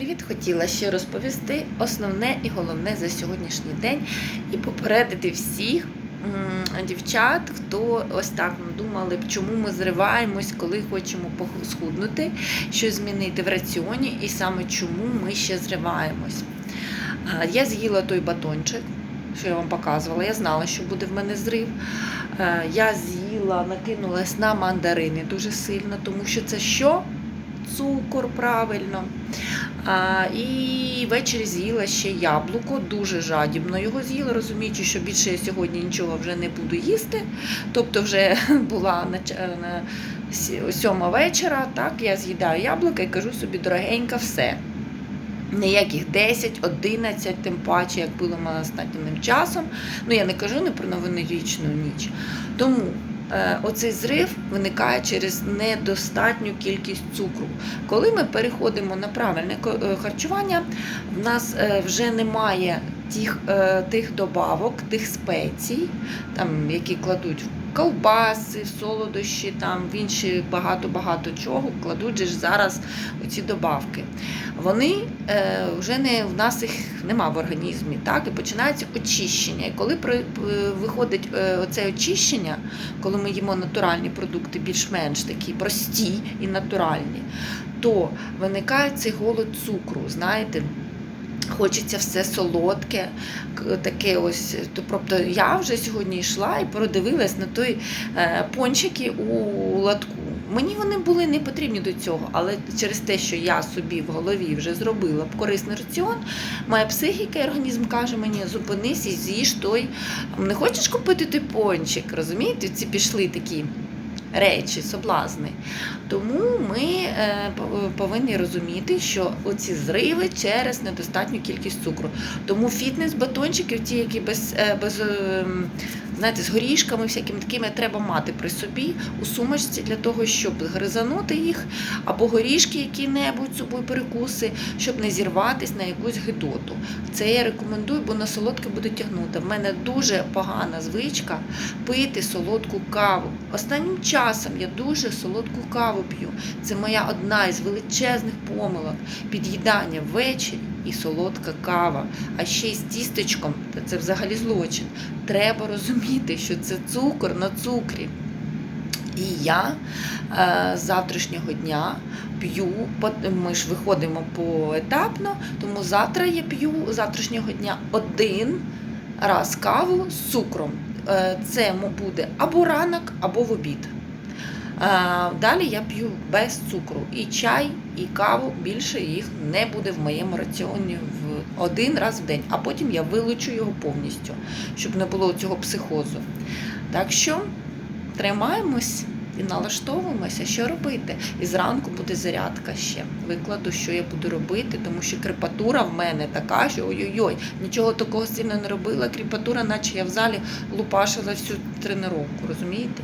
привіт! Хотіла ще розповісти основне і головне за сьогоднішній день і попередити всіх дівчат, хто ось так думали, чому ми зриваємось, коли хочемо схуднути, що змінити в раціоні, і саме чому ми ще зриваємось. Я з'їла той батончик, що я вам показувала. Я знала, що буде в мене зрив. Я з'їла, накинулась на мандарини дуже сильно, тому що це що? Цукор правильно. А, і ввечері з'їла ще яблуко, дуже жадібно його з'їла, розуміючи, що більше я сьогодні нічого вже не буду їсти. Тобто вже була на, е, сьома вечора, так, я з'їдаю яблуко і кажу собі, дорогенька, все. Ніяких 10, 11, тим паче, як було останнім часом. Ну, я не кажу не про новорічну ніч. Тому оцей зрив виникає через недостатню кількість цукру. Коли ми переходимо на правильне е, харчування, в нас е, вже немає тих, е, тих добавок, тих спецій, там, які кладуть в ковбаси, солодощі, там, в інші багато-багато чого кладуть ж зараз оці добавки. Вони е, вже не в нас їх нема в організмі, так і починається очищення. І коли при, е, виходить е, оце очищення, коли ми їмо натуральні продукти, більш-менш такі прості і натуральні, то виникає цей голод цукру. Знаєте, хочеться все солодке, таке ось. Тобто я вже сьогодні йшла і продивилась на той е, пончики у латку. Мені вони були не потрібні до цього, але через те, що я собі в голові вже зробила корисний раціон, моя психіка і організм каже мені, зупинись і з'їж той. Не хочеш купити той пончик? Розумієте? Ці пішли такі речі, соблазни. Тому ми е, повинні розуміти, що оці зриви через недостатню кількість цукру. Тому фітнес-батончики, ті, які без, е, без е, знаєте, з горішками, всякими такими, треба мати при собі у сумочці для того, щоб гризанути їх, або горішки, які-небудь собою перекуси, щоб не зірватись на якусь гидоту. Це я рекомендую, бо на солодке буде тягнути. В мене дуже погана звичка пити солодку каву. Останнім часом я дуже солодку каву п'ю. Це моя одна із величезних помилок. Під'їдання ввечері і солодка кава. А ще й з тістечком, це взагалі злочин. Треба розуміти, що це цукор на цукрі. І я е, з завтрашнього дня п'ю, ми ж виходимо поетапно, тому завтра я п'ю завтрашнього дня один раз каву з цукром. Е, Це буде або ранок, або в обід. Е, Далі я п'ю без цукру. І чай, і каву більше їх не буде в моєму раціоні в один раз в день, а потім я вилучу його повністю, щоб не було цього психозу. Так що тримаємось і налаштовуємося, що робити. І зранку буде зарядка ще. Викладу, що я буду робити, тому що кріпатура в мене така, що ой-ой-ой, нічого такого сильно не робила. Кріпатура, наче я в залі лупашила всю тренування, розумієте?